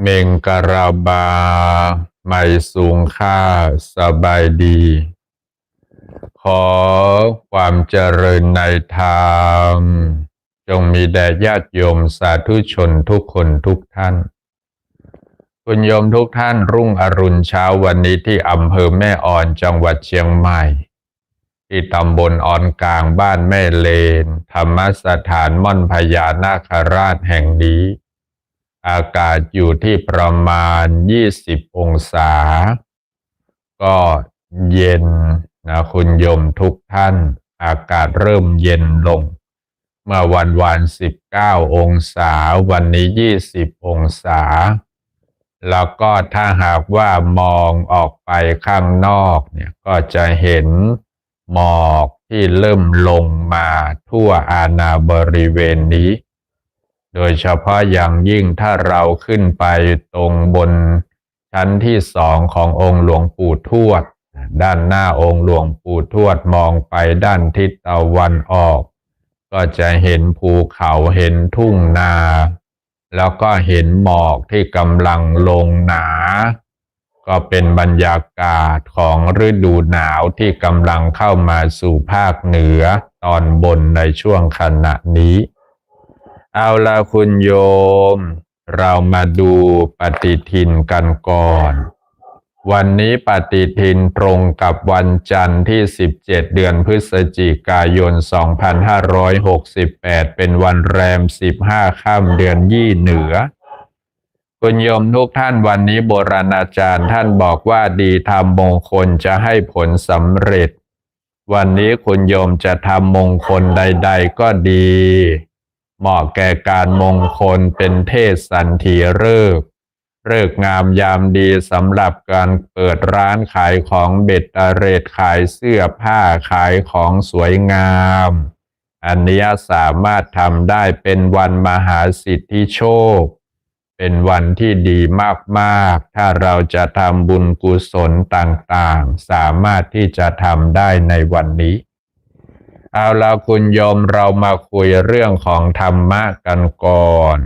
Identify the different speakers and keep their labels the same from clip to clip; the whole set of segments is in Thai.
Speaker 1: เมงกราบา ไม่สูงค่าสบายดี ขอความเจริญในธรรมจงมีแด่ญาติโยมสาธุชนทุกคนทุกท่าน คุณโยมทุกท่านรุ่งอรุณเช้าวันนี้ที่อำเภอแม่อ่อนจังหวัดเชียงใหม่ ที่ตำบลอ่อนกลางบ้านแม่เลน ธรรมสถานม่อนพญานาคราชแห่งนี้ อากาศอยู่ที่ประมาณ 20 องศา ก็เย็นนะคุณโยมทุกท่าน อากาศเริ่มเย็นลง เมื่อวันวัน19 องศา วันนี้ 20 องศา แล้วก็ถ้าหากว่ามองออกไปข้างนอกเนี่ยก็จะเห็นหมอกที่เริ่มลงมาทั่วอาณาบริเวณนี้ โดยเฉพาะอย่างยิ่งถ้าเราขึ้นไปตรงบนชั้นที่สองขององค์หลวงปู่ทวด ด้านหน้าองค์หลวงปู่ทวดมองไปด้านทิศตะวันออก ก็จะเห็นภูเขาเห็นทุ่งนา แล้วก็เห็นหมอกที่กำลังลงหนา ก็เป็นบรรยากาศของฤดูหนาวที่กำลังเข้ามาสู่ภาคเหนือตอนบนในช่วงขณะนี้ เอาละคุณโยม เรามาดูปฏิทินกันก่อน วันนี้ปฏิทินตรงกับวันจันทร์ที่ 17 เดือนพฤศจิกายน 2568 เป็นวันแรม 15 ค่ำเดือนยี่เหนือ คุณโยมทุกท่านวันนี้โบราณอาจารย์ท่านบอกว่าดีทำมงคลจะให้ผลสำเร็จ วันนี้คุณโยมจะทำมงคลใด ๆ ก็ดี เหมาะแก่การมงคลเป็นเทศสันทีฤกษ์เลิกษ์งามยามดีสำหรับการเปิดร้านขายของเบ็ดเตเรดขายเสื้อผ้าขายของสวยงาม อันนี้สามารถทำได้เป็นวันมหาสิทธิโชค เป็นวันที่ดีมากๆ ถ้าเราจะทำบุญกุศลต่างๆ สามารถที่จะทำได้ในวันนี้ เอาละคุณโยมเรามาคุยเรื่องของธรรมะกันก่อน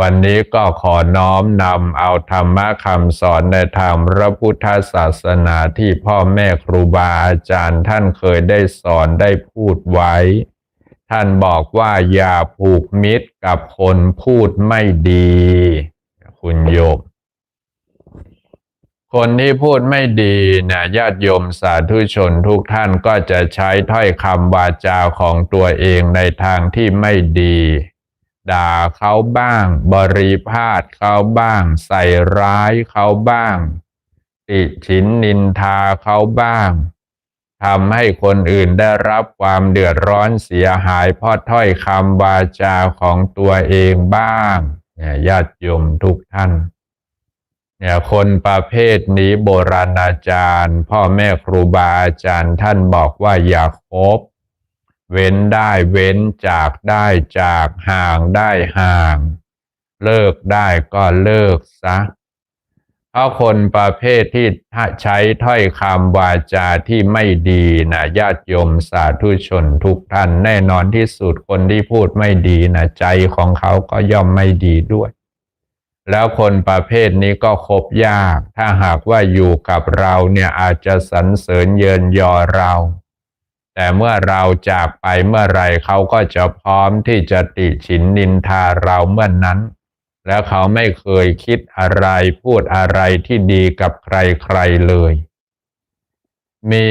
Speaker 1: วันนี้ก็ขอน้อมนำเอาธรรมะคำสอนในทางพระพุทธศาสนาที่พ่อแม่ครูบาอาจารย์ท่านเคยได้สอนได้พูดไว้ ท่านบอกว่าอย่าผูกมิตรกับคนพูดไม่ดี คุณโยม คนที่พูดไม่ดีเนี่ยญาติโยมสาธุชนทุกท่านก็จะใช้ถ้อยคำวาจาของตัวเองในทางที่ไม่ดี ด่าเขาบ้าง บริพาทเขาบ้าง ใส่ร้ายเขาบ้าง ติฉินนินทาเขาบ้างทำให้คนอื่นได้รับความเดือดร้อนเสียหายเพราะถ้อยคำวาจาของตัวเองบ้างเนี่ยญาติโยมทุกท่าน เนี่ยคนประเภทนี้โบราณอาจารย์ พ่อแม่ครูบาอาจารย์ท่านบอกว่าอย่าคบ เว้นได้เว้นจากได้จากห่างได้ห่าง เลิกได้ก็เลิกซะเพราะคนประเภทที่ใช้ถ้อยคำวาจาที่ไม่ดีนะญาติโยมสาธุชนทุกท่านแน่นอนที่สุดคนที่พูดไม่ดีนะใจของเขาก็ย่อมไม่ดีด้วย แล้วคนประเภทนี้ก็คบยาก ถ้าหากว่าอยู่กับเราเนี่ยอาจจะสรรเสริญเยินยอเรา แต่เมื่อเราจากไปเมื่อไรเขาก็จะพร้อมที่จะติฉินนินทาเราเมื่อนนั้น แล้วเขาไม่เคยคิดอะไรพูดอะไรที่ดีกับใครๆเลย มี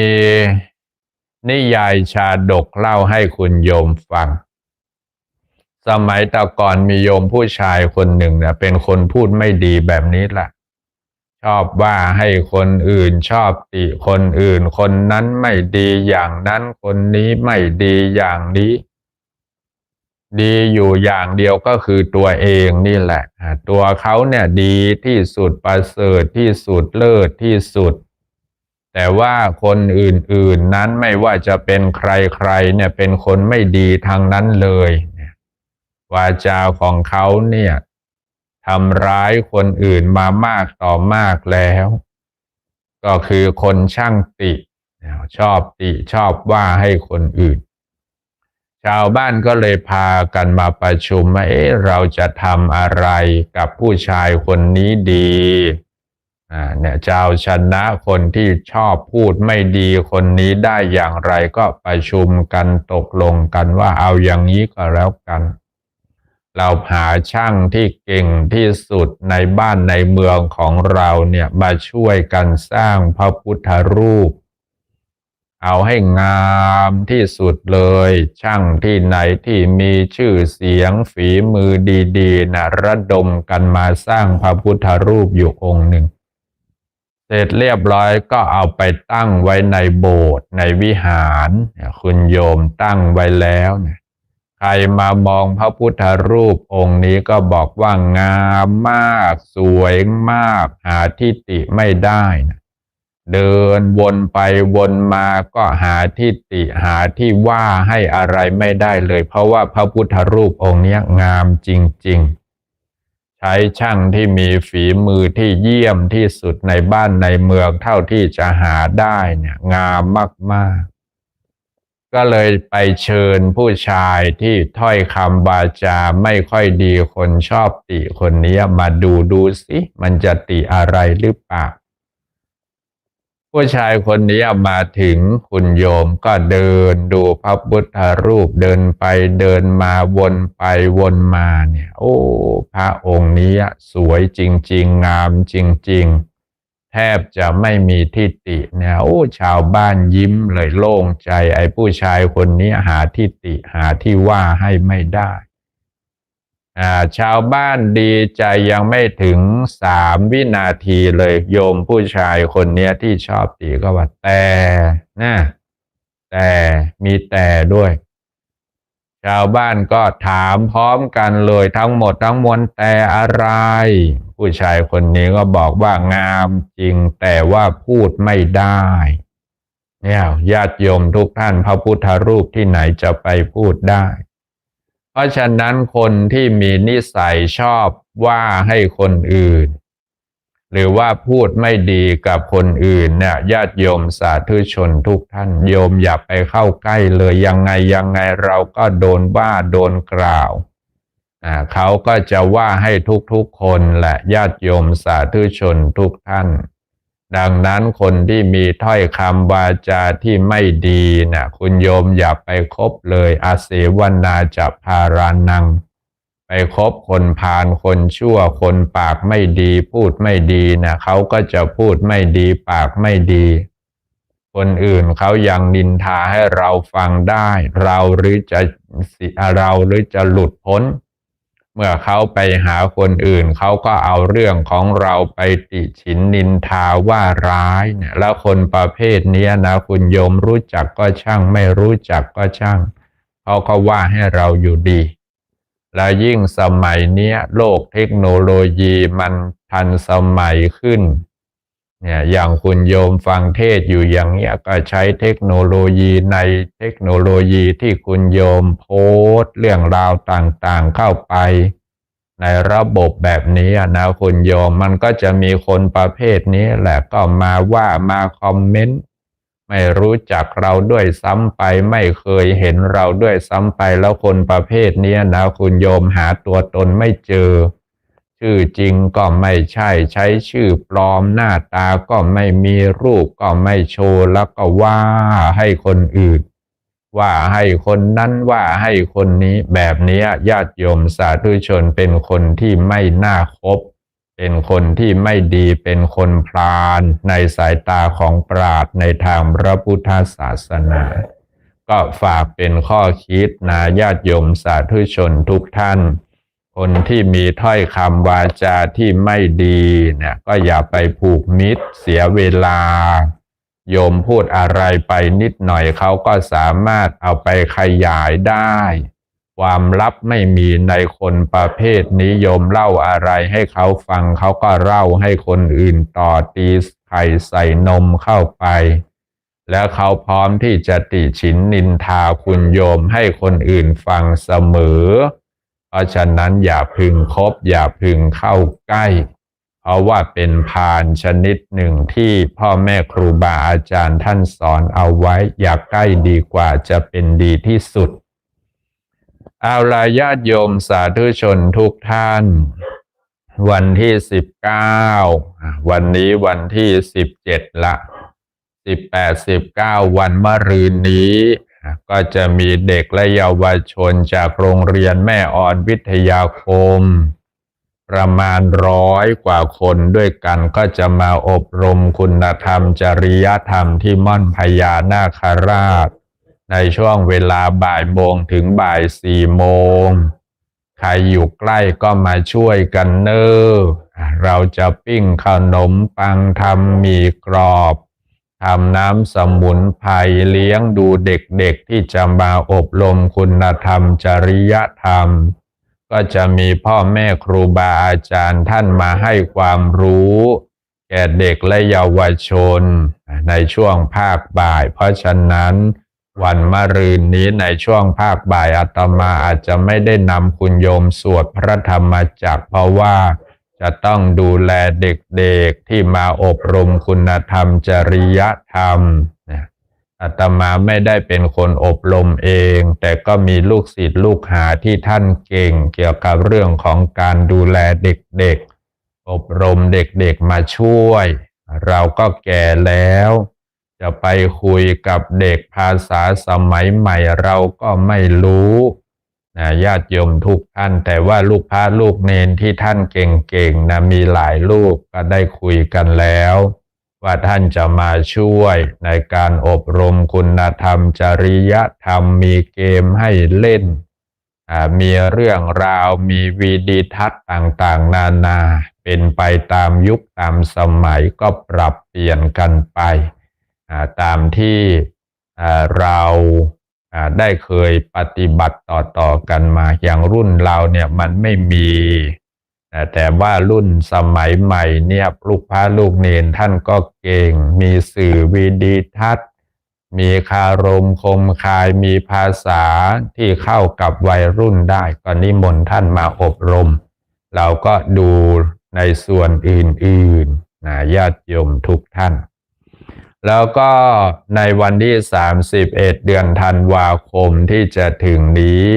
Speaker 1: นิยายชาดกเล่าให้คุณโยมฟัง สมัยแต่ก่อนมีโยมผู้ชายคนหนึ่งเนี่ยเป็นคนพูดไม่ดีแบบนี้แหละชอบว่าให้คนอื่นชอบติคนอื่น คนนั้นไม่ดีอย่างนั้นคนนี้ไม่ดีอย่างนี้ ดีอยู่อย่างเดียวก็คือตัวเองนี่แหละ ตัวเขาเนี่ยดีที่สุดประเสริฐที่สุดเลิศที่สุด แต่ว่าคนอื่นๆนั้นไม่ว่าจะเป็นใครๆเนี่ยเป็นคนไม่ดีทางนั้นเลย วาจาของเขาเนี่ยทำร้ายคนอื่นมามากต่อมากแล้ว ก็คือคนช่างติชอบติชอบว่าให้คนอื่น ชาวบ้านก็เลยพากันมาประชุมว่าเอ๊ะเราจะทำอะไรกับผู้ชายคนนี้ดีเนี่ยจะเอาชนะคนที่ชอบพูดไม่ดีคนนี้ได้อย่างไรก็ประชุมกันตกลงกันว่าเอาอย่างนี้ก็แล้วกัน เราหาช่างที่เก่งที่สุดในบ้านในเมืองของเราเนี่ยมาช่วยกันสร้างพระพุทธรูป เอาให้งามที่สุดเลย ช่างที่ไหนที่มีชื่อเสียงฝีมือดีๆนะระดมกันมาสร้างพระพุทธรูปอยู่องค์หนึ่ง เสร็จเรียบร้อยก็เอาไปตั้งไว้ในโบสถ์ในวิหาร คุณโยมตั้งไว้แล้วเนี่ย ใครมามองพระพุทธรูปองค์นี้ก็บอกว่างามมาก สวยมาก หาทิฏฐิไม่ได้นะเดินวนไปวนมาก็หาทิฏฐิหาที่ว่าให้อะไรไม่ได้เลย เพราะว่าพระพุทธรูปองค์นี้งามจริง ๆ ใช้ช่างที่มีฝีมือที่เยี่ยมที่สุดในบ้านในเมืองเท่าที่จะหาได้เนี่ยงามมาก ๆ ก็เลยไปเชิญผู้ชายที่ถ้อยคำบาจาไม่ค่อยดีคนชอบติคนนี้มาดูดูสิมันจะติอะไรหรือเปล่า ผู้ชายคนนี้มาถึงคุณโยมก็เดินดูพระพุทธรูปเดินไปเดินมาวนไปวนมาเนี่ย โอ้ พระองค์นี้สวยจริง ๆ งามจริง ๆ แทบจะไม่มีทิฏฐิเนี่ยโอ้ชาวบ้านยิ้มเลยโล่งใจ ไอ้ผู้ชายคนนี้หาทิฏฐิหาที่ว่าให้ไม่ได้อ่าชาวบ้านดีใจยังไม่ถึงสามวินาทีเลยโยมผู้ชายคนเนี้ที่ชอบตีก็ว่าแต่นะแต่มีแต่ด้วย ชาวบ้านก็ถามพร้อมกันเลยทั้งหมดทั้งมวลแต่อะไร ผู้ชายคนนี้ก็บอกว่างามจริงแต่ว่าพูดไม่ได้ เนี่ยญาติโยมทุกท่านพระพุทธรูปที่ไหนจะไปพูดได้ เพราะฉะนั้นคนที่มีนิสัยชอบว่าให้คนอื่น หรือว่าพูดไม่ดีกับคนอื่นเนี่ยญาติโยมสาธุชนทุกท่านโยมอย่าไปเข้าใกล้เลยยังไงยังไงเราก็โดนว่าโดนกล่าวอ่าเขาก็จะว่าให้ทุกๆคนแหละญาติโยมสาธุชนทุกท่าน ดังนั้นคนที่มีถ้อยคำวาจาที่ไม่ดีนะคุณโยมอย่าไปคบเลยอาเสวนาจะพารานัง ไปคบคนพาลคนชั่วคนปากไม่ดีพูดไม่ดีนะเขาก็จะพูดไม่ดีปากไม่ดี คนอื่นเขายังนินทาให้เราฟังได้ เราหรือจะเราหรือจะหลุดพ้น เมื่อเขาไปหาคนอื่นเขาก็เอาเรื่องของเราไปติฉินนินทาว่าร้ายเนี่ยแล้วคนประเภทนี้นะคุณโยมรู้จักก็ช่างไม่รู้จักก็ช่างเขาก็ว่าให้เราอยู่ดี แล้วยิ่งสมัยนี้โลกเทคโนโลยีมันทันสมัยขึ้นเนี่ยอย่างคุณโยมฟังเทศอยู่อย่างเนี้ยก็ใช้เทคโนโลยีในเทคโนโลยีที่คุณโยมโพสต์เรื่องราวต่างๆเข้าไป ในระบบแบบนี้นะคุณโยมมันก็จะมีคนประเภทนี้แหละก็มาว่ามาคอมเมนต์ ไม่รู้จักเราด้วยซ้ำไปไม่เคยเห็นเราด้วยซ้ำไปแล้วคนประเภทนี้นะคุณโยมหาตัวตนไม่เจอ ชื่อจริงก็ไม่ใช่ใช้ชื่อปลอมหน้าตาก็ไม่มีรูปก็ไม่โชว์แล้วก็ว่าให้คนอื่น ว่าให้คนนั้นว่าให้คนนี้แบบนี้ญาติโยมสาธุชนเป็นคนที่ไม่น่าคบ เป็นคนที่ไม่ดีเป็นคนพาลในสายตาของปราดในทางพระพุทธศาสนา ก็ฝากเป็นข้อคิดนะญาติโยมสาธุชนทุกท่าน คนที่มีถ้อยคำวาจาที่ไม่ดีเนี่ยก็อย่าไปผูกมิตรเสียเวลา โยมพูดอะไรไปนิดหน่อยเขาก็สามารถเอาไปขยายได้ ความลับไม่มีในคนประเภทนี้โยมเล่าอะไรให้เขาฟังเขาก็เล่าให้คนอื่นต่อตีไข่ใส่นมเข้าไป แล้วเขาพร้อมที่จะติฉินนินทาคุณโยมให้คนอื่นฟังเสมอ เพราะฉะนั้นอย่าพึงคบอย่าพึงเข้าใกล้ เพราะว่าเป็นพานชนิดหนึ่งที่พ่อแม่ครูบาอาจารย์ท่านสอนเอาไว้ อย่าใกล้ดีกว่าจะเป็นดีที่สุด เอาลาญาติโยมสาธุชนทุกท่าน วันที่สิบเก้าวันนี้วันที่สิบเจ็ดละสิบแปดสิบเก้าวันมะรืนนี้ ก็จะมีเด็กและเยาวชนจากโรงเรียนแม่ออนวิทยาคม ประมาณร้อยกว่าคนด้วยกันก็จะมาอบรมคุณธรรมจริยธรรมที่ม่อนพญานาคราช ในช่วงเวลาบ่ายโมงถึงบ่ายสี่โมง ใครอยู่ใกล้ก็มาช่วยกันเนอ้อเราจะปิ้งขนมปังทำมีกรอบทำน้ำสมุนไพรเลี้ยงดูเด็กๆที่จะมาอบรมคุณธรรมจริยธรรม ก็จะมีพ่อแม่ครูบาอาจารย์ท่านมาให้ความรู้ แก่เด็กและเยาวชน ในช่วงภาคบ่าย เพราะฉะนั้น วันมะรืนนี้ในช่วงภาคบ่ายอาตมาอาจจะไม่ได้นำคุณโยมสวดพระธรรมจักเพราะว่าจะต้องดูแลเด็กๆที่มาอบรมคุณธรรมจริยธรรมอาตมาไม่ได้เป็นคนอบรมเอง แต่ก็มีลูกศิษย์ลูกหาที่ท่านเก่งเกี่ยวกับเรื่องของการดูแลเด็กๆ อบรมเด็กๆมาช่วย เราก็แก่แล้ว จะไปคุยกับเด็กภาษาสมัยใหม่เราก็ไม่รู้นะญาติโยมทุกท่านแต่ว่าลูกพระลูกเนนที่ท่านเก่งๆนะมีหลายลูกก็ได้คุยกันแล้ว ว่าท่านจะมาช่วยในการอบรมคุณธรรม จริยธรรมมีเกมให้เล่น มีเรื่องราวมีวีดีทัศน์ต่างๆ นานา เป็นไปตามยุคตามสมัยก็ปรับเปลี่ยนกันไป ตามที่เราได้เคยปฏิบัติต่อๆกันมา อย่างรุ่นเราเนี่ยมันไม่มีแต่แต่ว่ารุ่นสมัยใหม่เนี่ยลูกพระลูกเนนท่านก็เก่ง มีสื่อวีดีทัศน์ มีคารมคมคาย มีภาษาที่เข้ากับวัยรุ่นได้ก็นิมนต์ท่านมาอบรม เราก็ดูในส่วนอื่นๆนะญาติโยมทุกท่าน แล้วก็ในวันที่ 31 เดือนธันวาคมที่จะถึงนี้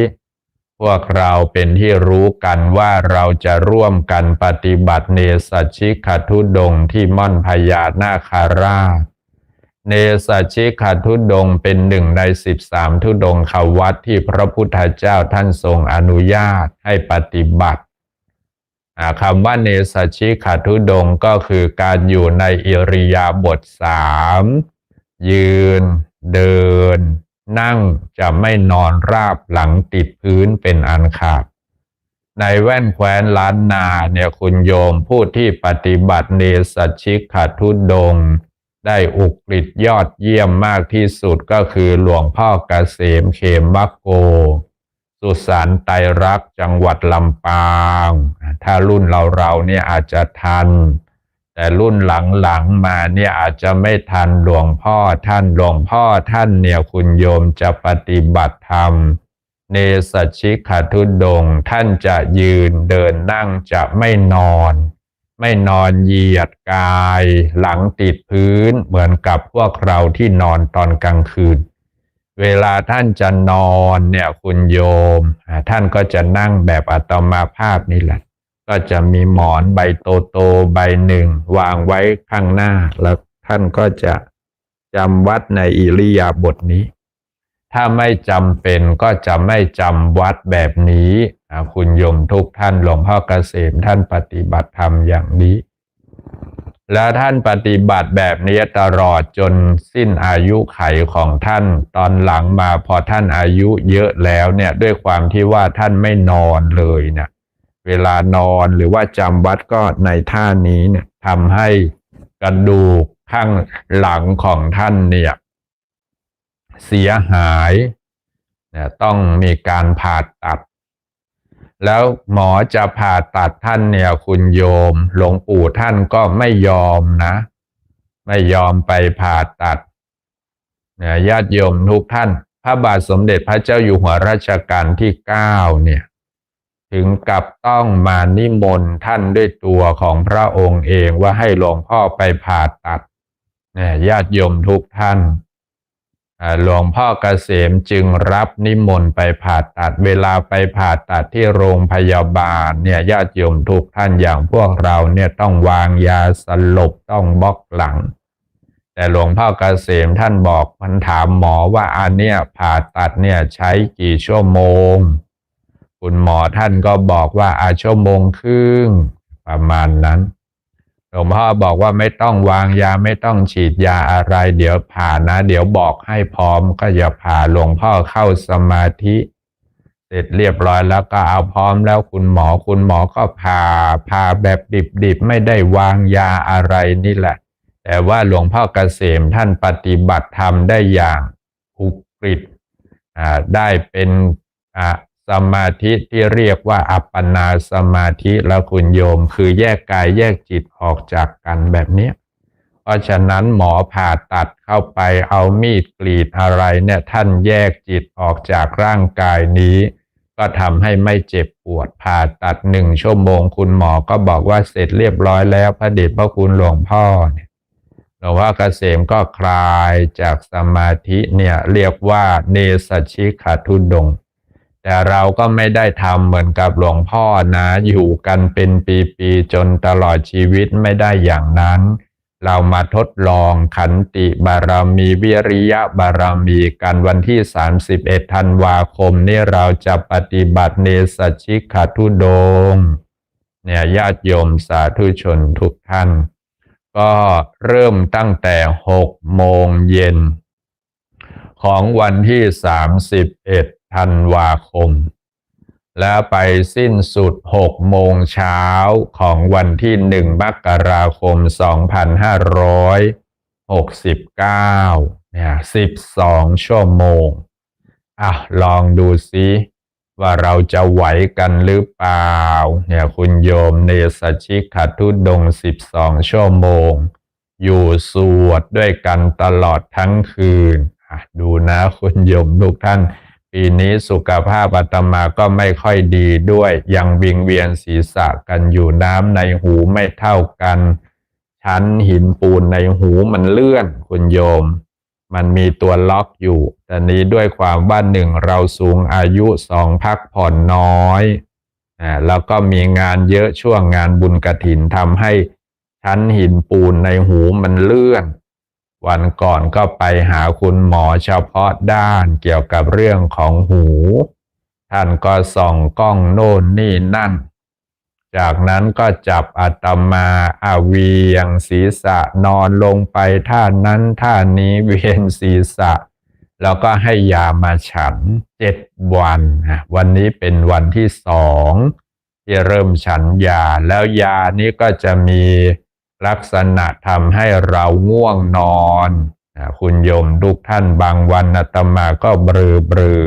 Speaker 1: พวกเราเป็นที่รู้กันว่าเราจะร่วมกันปฏิบัติเนสัชิกทุดงที่ม่อนพญานาคาราช เนสัชิกทุดงเป็นหนึ่งในสิบสามทุดงควัดที่พระพุทธเจ้าท่านทรงอนุญาตให้ปฏิบัติ คำว่าเนสชิขาทุดงก็คือการอยู่ในอิริยาบถสามยืน เดิน นั่งจะไม่นอนราบหลังติดพื้นเป็นอันขาด ในแว่นแคว้นล้านนาเนี่ยคุณโยมผู้ที่ปฏิบัติเนสชชิขาทุดง ได้อุกฤษยอดเยี่ยมมากที่สุดก็คือหลวงพ่อเกษมเขมมักโก สุสานไตรักจังหวัดลำปาง ถ้ารุ่นเราเราเนี่ยอาจจะทัน แต่รุ่นหลังๆมาเนี่ยอาจจะไม่ทันหลวงพ่อท่านหลวงพ่อท่านเนี่ยคุณโยมจะปฏิบัติธรรม เนสัชชิขาทุดง ท่านจะยืนเดินนั่งจะไม่นอน ไม่นอนเหยียดกาย หลังติดพื้นเหมือนกับพวกเราที่นอนตอนกลางคืน เวลาท่านจะนอนเนี่ยคุณโยม ท่านก็จะนั่งแบบอัตมาภาพนี่แหละ ก็จะมีหมอนใบโตๆใบหนึ่ง วางไว้ข้างหน้า แล้วท่านก็จะจำวัดในอิริยาบถนี้ ถ้าไม่จำเป็นก็จะไม่จำวัดแบบนี้ คุณโยมทุกท่านหลวงพ่อเกษมท่านปฏิบัติธรรมอย่างนี้ แล้วท่านปฏิบัติแบบนี้ตลอดจนสิ้นอายุไขของท่าน ตอนหลังมาพอท่านอายุเยอะแล้วเนี่ยด้วยความที่ว่าท่านไม่นอนเลยเนี่ยเวลานอนหรือว่าจำวัดก็ในท่านี้เนี่ยทำให้กระดูกข้างหลังของท่านเนี่ยเสียหายเนี่ยต้องมีการผ่าตัด แล้วหมอจะผ่าตัดท่านเนี่ย คุณโยม หลวงปู่ท่านก็ไม่ยอมนะ ไม่ยอมไปผ่าตัดเนี่ยญาติโยมทุกท่าน พระบาทสมเด็จพระเจ้าอยู่หัวรัชกาลที่เก้าเนี่ย ถึงกับต้องมานิมนต์ท่านด้วยตัวของพระองค์เองว่าให้หลวงพ่อไปผ่าตัดเนี่ยญาติโยมทุกท่าน หลวงพ่อเกษมจึงรับนิมนต์ไปผ่าตัดเวลาไปผ่าตัดที่โรงพยาบาลเนี่ยญาติโยมทุกท่านอย่างพวกเราเนี่ยต้องวางยาสลบต้องบล็อกหลัง แต่หลวงพ่อเกษมท่านบอกมันถามหมอว่าอันเนี้ยผ่าตัดเนี่ยใช้กี่ชั่วโมง คุณหมอท่านก็บอกว่าอาชั่วโมงครึ่งประมาณนั้น หลวงพ่อบอกว่าไม่ต้องวางยาไม่ต้องฉีดยาอะไร เดี๋ยวผ่านะ เดี๋ยวบอกให้พร้อมก็อย่าผ่าหลวงพ่อเข้าสมาธิเสร็จเรียบร้อยแล้วก็เอาพร้อมแล้วคุณหมอคุณหมอก็ผ่าผ่าแบบดิบๆไม่ได้วางยาอะไรนี่แหละ แต่ว่าหลวงพ่อเกษมท่านปฏิบัติธรรมได้อย่างอุกฤษได้เป็นอ สมาธิที่เรียกว่าอัปปนาสมาธิแล้วคุณโยมคือแยกกายแยกจิตออกจากกันแบบนี้ เพราะฉะนั้นหมอผ่าตัดเข้าไปเอามีดกรีดอะไรเนี่ยท่านแยกจิตออกจากร่างกายนี้ ก็ทำให้ไม่เจ็บปวดผ่าตัดหนึ่งชั่วโมง คุณหมอก็บอกว่าเสร็จเรียบร้อยแล้วพระเดชพระคุณหลวงพ่อเนี่ยหลวงพ่อเกษมก็คลายจากสมาธิเนี่ยเรียกว่าเนสชิขาทุดง แต่เราก็ไม่ได้ทำเหมือนกับหลวงพ่อนะ อยู่กันเป็นปีๆจนตลอดชีวิตไม่ได้อย่างนั้น เรามาทดลองขันติบารมีวิริยะบารมีกันวันที่ 31 ธันวาคมนี่เราจะปฏิบัติเนสชิขาทุดง เนี่ยญาติโยมสาธุชนทุกท่าน ก็เริ่มตั้งแต่หกโมงเย็น ของวันที่สามสิบเอ็ด ธันวาคม แล้วไปสิ้นสุดหกโมงเช้าของวันที่หนึ่งมกราคมสองพันห้าร้อยหกสิบเก้าเนี่ยสิบสองชั่วโมง อะ ลองดูซิว่าเราจะไหวกันหรือเปล่า เนี่ยคุณโยมเนสชิกขัทุดงสิบสองชั่วโมง อยู่สวดด้วยกันตลอดทั้งคืน ดูนะคุณโยมทุกท่าน ปีนี้สุขภาพอาตมาก็ไม่ค่อยดีด้วย ยังวิงเวียนศีรษะกันอยู่น้ำในหูไม่เท่ากัน ชั้นหินปูนในหูมันเลื่อนคุณโยม มันมีตัวล็อกอยู่ แต่นี้ด้วยความว่าหนึ่งเราสูงอายุสองพักผ่อนน้อยอ่าแล้วก็มีงานเยอะช่วงงานบุญกระถินทำให้ชั้นหินปูนในหูมันเลื่อน วันก่อนก็ไปหาคุณหมอเฉพาะด้านเกี่ยวกับเรื่องของหู ท่านก็ส่องกล้องโน่นนี่นั่น จากนั้นก็จับอาตมาอาเวียงศีรษะนอนลงไปท่านั้นท่านี้เวียนศีรษะ แล้วก็ให้ยามาฉันเจ็ดวันวันนี้เป็นวันที่สองที่เริ่มฉันยาแล้วยานี้ก็จะมี ลักษณะทำให้เราง่วงนอนนะคุณโยมทุกท่านบางวันอาตมาก็เบลอเบลอ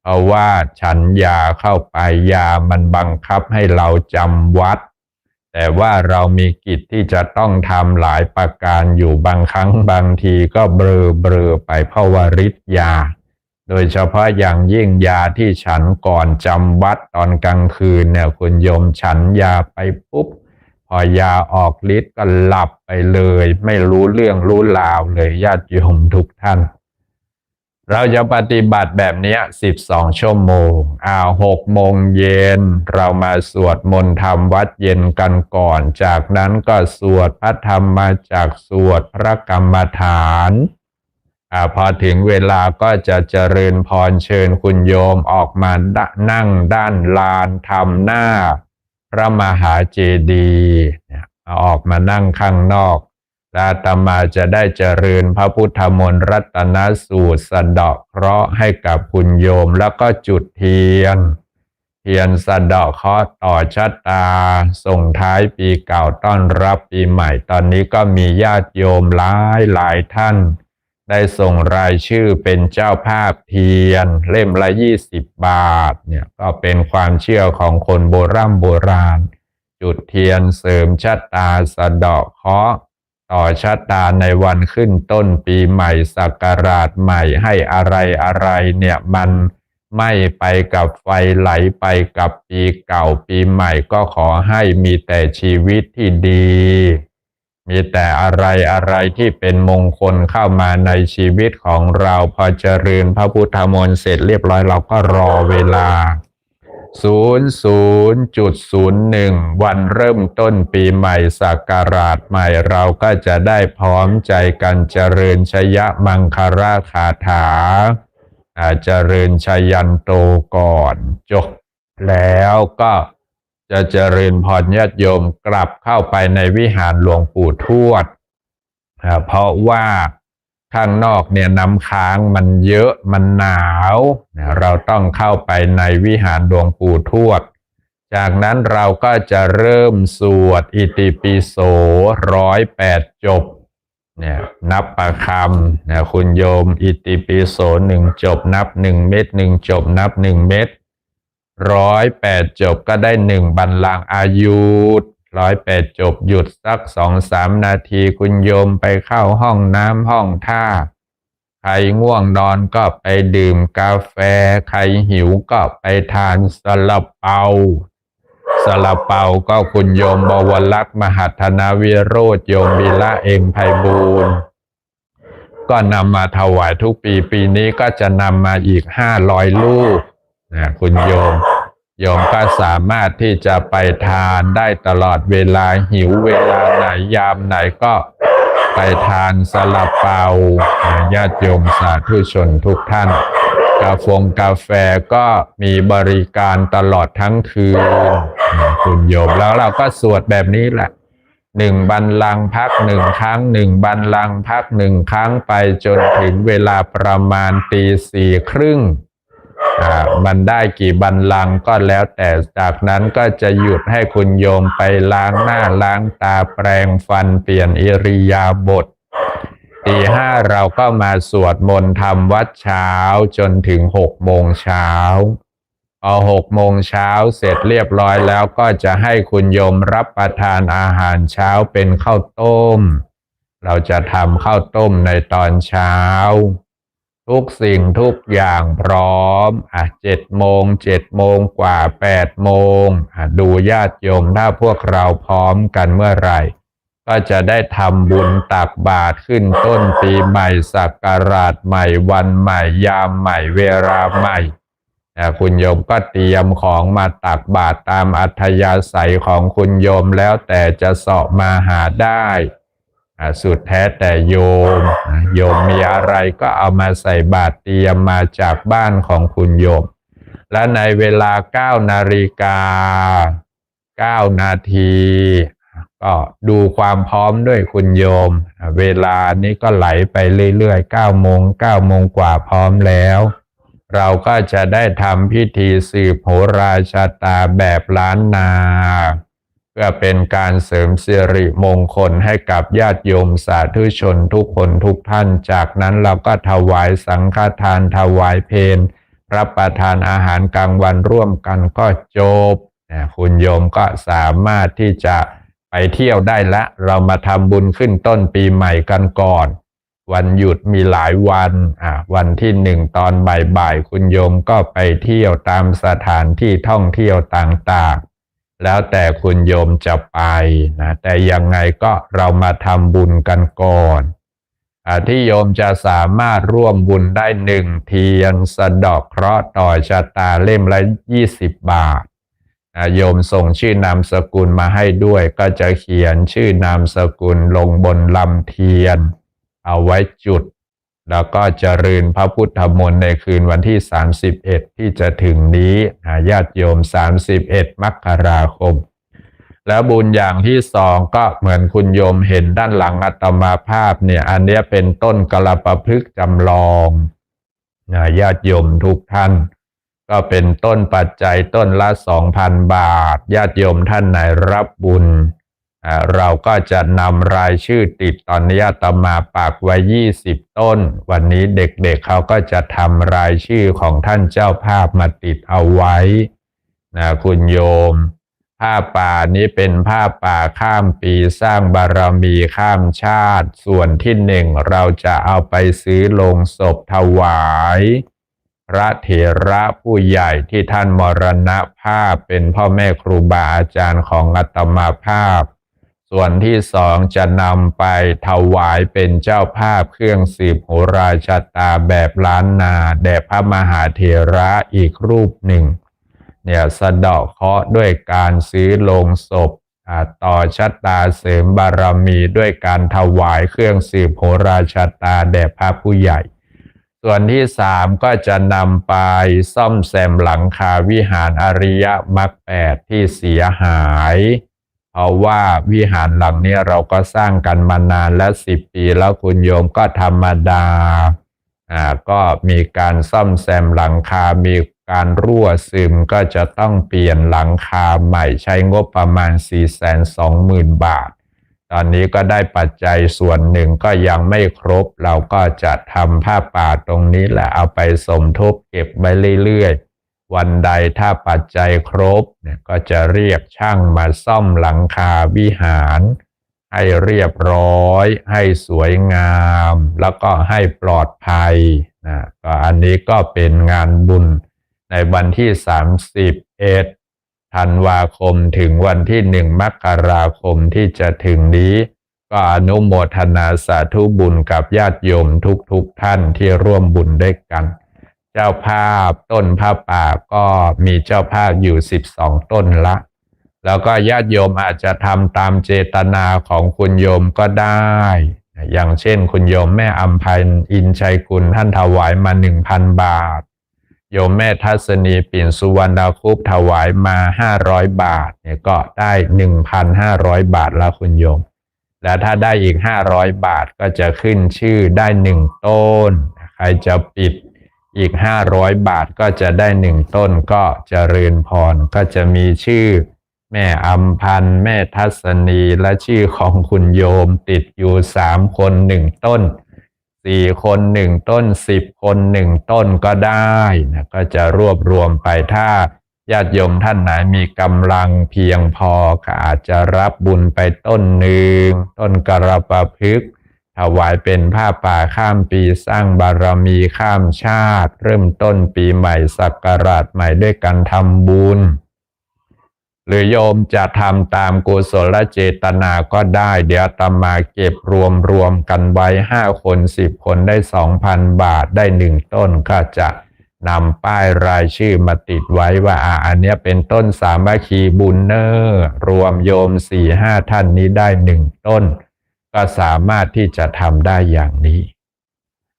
Speaker 1: เพราะว่าฉันยาเข้าไปยามันบังคับให้เราจำวัด แต่ว่าเรามีกิจที่จะต้องทำหลายประการอยู่บางครั้งบางทีก็เบลอเบลอไปเพราะว่าฤทธิ์ยา โดยเฉพาะอย่างยิ่งยาที่ฉันก่อนจำวัดตอนกลางคืนเนี่ยคุณโยมฉันยาไปปุ๊บ พอยาออกฤทธิ์ก็หลับไปเลย ไม่รู้เรื่องรู้ราวเลยญาติโยมทุกท่าน เราจะปฏิบัติแบบนี้สิบสองชั่วโมงอ้าวหกโมงเย็น เรามาสวดมนต์ทำวัดเย็นกันก่อน จากนั้นก็สวดพระธรรมมาจากสวดพระกรรมฐานอาพอถึงเวลาก็จะเจริญพรเชิญคุณโยมออกมาดนั่งด้านลานทำหน้า พระมหาเจดีย์เนี่ยอาออกมานั่งข้างนอกอาตมาจะได้เจริญพระพุทธมนต์รัตนสูตรสะเดาะเคราะห์ให้กับคุณโยมแล้วก็จุดเทียน เทียนสะเดาะเคราะห์ต่อชะตา ส่งท้ายปีเก่าต้อนรับปีใหม่ ตอนนี้ก็มีญาติโยมหลายหลายท่าน ได้ส่งรายชื่อเป็นเจ้าภาพเทียน เล่มละยี่สิบบาทเนี่ยก็เป็นความเชื่อของคนโบราณโบราณ จุดเทียนเสริมชะตาสะดาะเคาะต่อชะตาในวันขึ้นต้นปีใหม่ศักราชใหม่ให้อะไรอะไรเนี่ยมันไม่ไปกับไฟไหลไปกับปีเก่าปีใหม่ก็ขอให้มีแต่ชีวิตที่ดี มีแต่อะไรอะไรที่เป็นมงคลเข้ามาในชีวิตของเราพอเจริญพระพุทธมนต์เสร็จเรียบร้อยเราก็รอเวลา 00.01 วันเริ่มต้นปีใหม่สักการาชใหม่เราก็จะได้พร้อมใจกันเจริญชยมังคราคาถาอ่าเจริญชยันโตก่อนจบแล้วก็ จะเจริญพรญาติโยมกลับเข้าไปในวิหารหลวงปู่ทวด เพราะว่าข้างนอกเนี่ยน้ำค้างมันเยอะมันหนาวเนี่ยเราต้องเข้าไปในวิหารหลวงปู่ทวด จากนั้นเราก็จะเริ่มสวดอิติปิโสร้อยแปดจบเนี่ยนับประคำเนี่ยคุณโยมอิติปิโสหนึ่งจบ นับหนึ่งเม็ดหนึ่งจบนับหนึ่งเม็ด ร้อยแปดจบก็ได้หนึ่งบัลลังอายุร้อยแปดจบหยุดสักสองสามนาทีคุณโยมไปเข้าห้องน้ำห้องท่า ใครง่วงนอนก็ไปดื่มกาแฟ ใครหิวก็ไปทานสลับเปาสลับเปาก็คุณโยมบวรลักษ์มหัฒนาวิโรธโยมบิละเองไพบูรณ์ก็นำมาถวายทุกปีปีนี้ก็จะนำมาอีกห้าร้อยลูก นะคุณโยมโยมก็สามารถที่จะไปทานได้ตลอดเวลาหิวเวลาไหนยามไหนก็ไปทานสลับเปาญาติโยมสาธุชนทุกท่าน กาแฟงกาแฟก็มีบริการตลอดทั้งคืนคุณโยมแล้วเราก็สวดแบบนี้แหละหนึ่งบันลังพักหนึ่งครั้งหนึ่งบันลังพักหนึ่งครั้งไปจนถึงเวลาประมาณตีสี่ครึ่ง มันได้กี่บันลังก็แล้วแต่จากนั้นก็จะหยุดให้คุณโยมไปล้างหน้าล้างตาแปรงฟันเปลี่ยนอิริยาบถตีห้าเราก็มาสวดมนต์ทำวัดเช้าจนถึงหกโมงเช้าพอหกโมงเช้าเสร็จเรียบร้อยแล้วก็จะให้คุณโยมรับประทานอาหารเช้าเป็นข้าวต้ม เราจะทำข้าวต้มในตอนเช้า ทุกสิ่งทุกอย่างพร้อม อะเจ็ดโมงเจ็ดโมงกว่าแปดโมงอะดูญาติโยมถ้าพวกเราพร้อมกันเมื่อไหร่ ก็จะได้ทำบุญตักบาตรขึ้นต้นปีใหม่สักการาชใหม่วันใหม่ยามใหม่เวลาใหม่อะคุณโยมก็เตรียมของมาตักบาตรตามอัธยาศัยของคุณโยมแล้วแต่จะเสาะมาหาได้ สุดแท้แต่โยม โยมมีอะไรก็เอามาใส่บาตรเตรียมมาจากบ้านของคุณโยม และในเวลา 9 นาฬิกา 9 นาที ก็ดูความพร้อมด้วยคุณโยม เวลานี้ก็ไหลไปเรื่อยๆ 9 โมง 9 โมงกว่าพร้อมแล้ว เราก็จะได้ทำพิธีสืบโหราชาตาแบบล้านนา พื่อเป็นการเสริมสิริมงคลให้กับญาติโยมสาธุชนทุกคนทุกท่าน จากนั้นเราก็ถวายสังฆทานถวายเพลรับประทานอาหารกลางวันร่วมกันก็จบคุณโยมก็สามารถที่จะไปเที่ยวได้ละ เรามาทำบุญขึ้นต้นปีใหม่กันก่อน วันหยุดมีหลายวันอ่าวันที่หนึ่งตอนบ่ายๆคุณโยมก็ไปเที่ยวตามสถานที่ท่องเที่ยวต่างๆ แล้วแต่คุณโยมจะไปนะแต่ยังไงก็เรามาทำบุญกันก่อนอที่โยมจะสามารถร่วมบุญได้หนึ่งเทียนสะดอกเคราะห์ต่อชะตาเล่มละยี่สิบบาทโยมส่งชื่อนามสกุลมาให้ด้วย ก็จะเขียนชื่อนามสกุลลงบนลำเทียน เอาไว้จุด แล้วก็เจริญพระพุทธมนต์ในคืนวันที่ 31 ที่จะถึงนี้นญาติโยม 31 มกราคม แล้วบุญอย่างที่สองก็เหมือนคุณโยมเห็นด้านหลังอัตมาภาพเนี่ย อันนี้เป็นต้นกระประพฤกจำลองญาติโยมทุกท่าน ก็เป็นต้นปัจจัยต้นละ 2,000 บาท ญาติโยมท่านไหนรับบุญ เราก็จะนำรายชื่อติดตอนนี้อาตมาปากไว้20ต้น วันนี้เด็กๆเเขาก็จะทำรายชื่อของท่านเจ้าภาพมาติดเอาไว้นะคุณโยม ผ้าป่านี้เป็นผ้าป่าข้ามปีสร้างบารมีข้ามชาติ ส่วนที่หนึ่งเราจะเอาไปซื้อลงศพถวาย พระเถระผู้ใหญ่ที่ท่านมรณภาพเป็นพ่อแม่ครูบาอาจารย์ของอาตมาภาพ ส่วนที่สองจะนำไปถวายเป็นเจ้าภาพเครื่องสืบโหราชะตาแบบล้านนาแด่พระมหาเถระอีกรูปหนึ่ง เนี่ยสะเดาะเคาะด้วยการซื้อลงศพต่อชะตาเสริมบารมีด้วยการถวายเครื่องสืบโหราชะตาแด่พระผู้ใหญ่ ส่วนที่สามก็จะนำไปซ่อมแซมหลังคาวิหารอริยมรรคแปดที่เสียหาย เพราะว่าวิหารหลังนี้เราก็สร้างกันมานานและสิบปีแล้วคุณโยมก็ธรรมดาอ่าก็มีการซ่อมแซมหลังคา มีการรั่วซึมก็จะต้องเปลี่ยนหลังคาใหม่ใช้งบประมาณ 420,000 บาท ตอนนี้ก็ได้ปัจจัยส่วนหนึ่งก็ยังไม่ครบ เราก็จะทำผ้าป่าตรงนี้แหละเอาไปสมทบเก็บไว้เรื่อยๆ วันใดถ้าปัจจัยครบเนี่ยก็จะเรียกช่างมาซ่อมหลังคาวิหาร ให้เรียบร้อย ให้สวยงาม แล้วก็ให้ปลอดภัยนะก็อันนี้ก็เป็นงานบุญในวันที่ 31ธันวาคมถึงวันที่1มกราคมที่จะถึงนี้ ก็อนุโมทนาสาธุบุญกับญาติโยมทุกๆทท่านที่ร่วมบุญด้วยกัน เจ้าภาพต้นผ้าป่าก็มีเจ้าภาพอยู่12ต้นละ แล้วก็ญาติโยมอาจจะทำตามเจตนาของคุณโยมก็ได้ อย่างเช่นคุณโยมแม่อัมพันอินชัยคุณท่านถวายมา1,000บาท โยมแม่ทัศนีปิ่นสุวรรณคุปถวายมา500บาทเนี่ยก็ได้1,500บาทแล้วคุณโยมแล้วถ้าได้อีก 500 บาทก็จะขึ้นชื่อได้หนึ่งต้น ใครจะปิด อีก 500 บาทก็จะได้หนึ่งต้นก็เจริญพรก็จะมีชื่อ แม่อัมพันธ์แม่ทัศนีและชื่อของคุณโยมติดอยู่สามคนหนึ่งต้นสี่คนหนึ่งต้นสิบคนหนึ่งต้นก็ได้นะก็จะรวบรวมไปถ้าญาติโยมท่านไหนมีกำลังเพียงพอก็อาจจะรับบุญไปต้นหนึ่งต้นกระปะพึกษ์ ถวายเป็นผ้าป่าข้ามปีสร้างบารมีข้ามชาติ เริ่มต้นปีใหม่ศักราชใหม่ด้วยการทำบุญ หรือโยมจะทำตามกุศลเจตนาก็ได้ เดี๋ยวอาตมาเก็บรวมรวมกันไว้ห้าคนสิบคนได้สองพันบาทได้หนึ่งต้นก็จะนำป้ายรายชื่อมาติดไว้ว่าอ่าอันนี้เป็นต้นสามัคคีบุญเนอร์รวมโยมสี่ห้าท่านนี้ได้หนึ่งต้น ก็สามารถที่จะทำได้อย่างนี้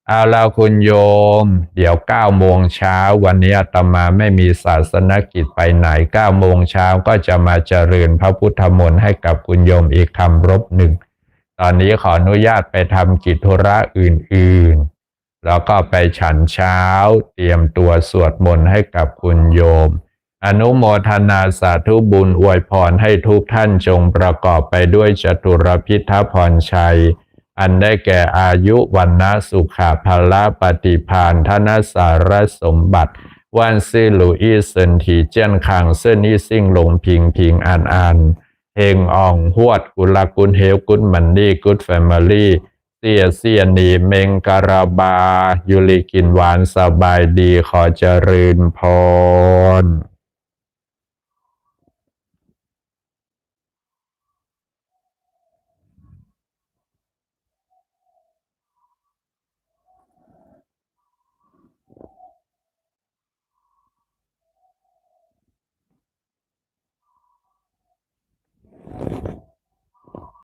Speaker 1: เอาแล้วคุณโยม เดี๋ยวเก้าโมงเช้าวันนี้อาตมาไม่มีศาสนกิจไปไหนเก้าโมงเช้าก็จะมาเจริญพระพุทธมนต์ให้กับคุณโยมอีกคำรบหนึ่ง ตอนนี้ขออนุญาตไปทำกิจธุระอื่น ๆ แล้วก็ไปฉันเช้า เตรียมตัวสวดมนต์ให้กับคุณโยม อนุโมทนาสาธุบุญอวยพรให้ทุกท่านจงประกอบไปด้วยจตุรพิทพรชัย อันได้แก่อายุวันนะสุขาภละปฏิพานธนสารสมบัติว่านซื่อหลูอีเซินถีเจียนคางเส้นอี้ซิ่งหลงพิงพิงอันอันเฮงอองหวดกุลกุลเฮลกุลมันนี่กุลแฟมิลี่เสียเสียนีเมงการาบายุลิกินหวานสบายดีขอเจริญพร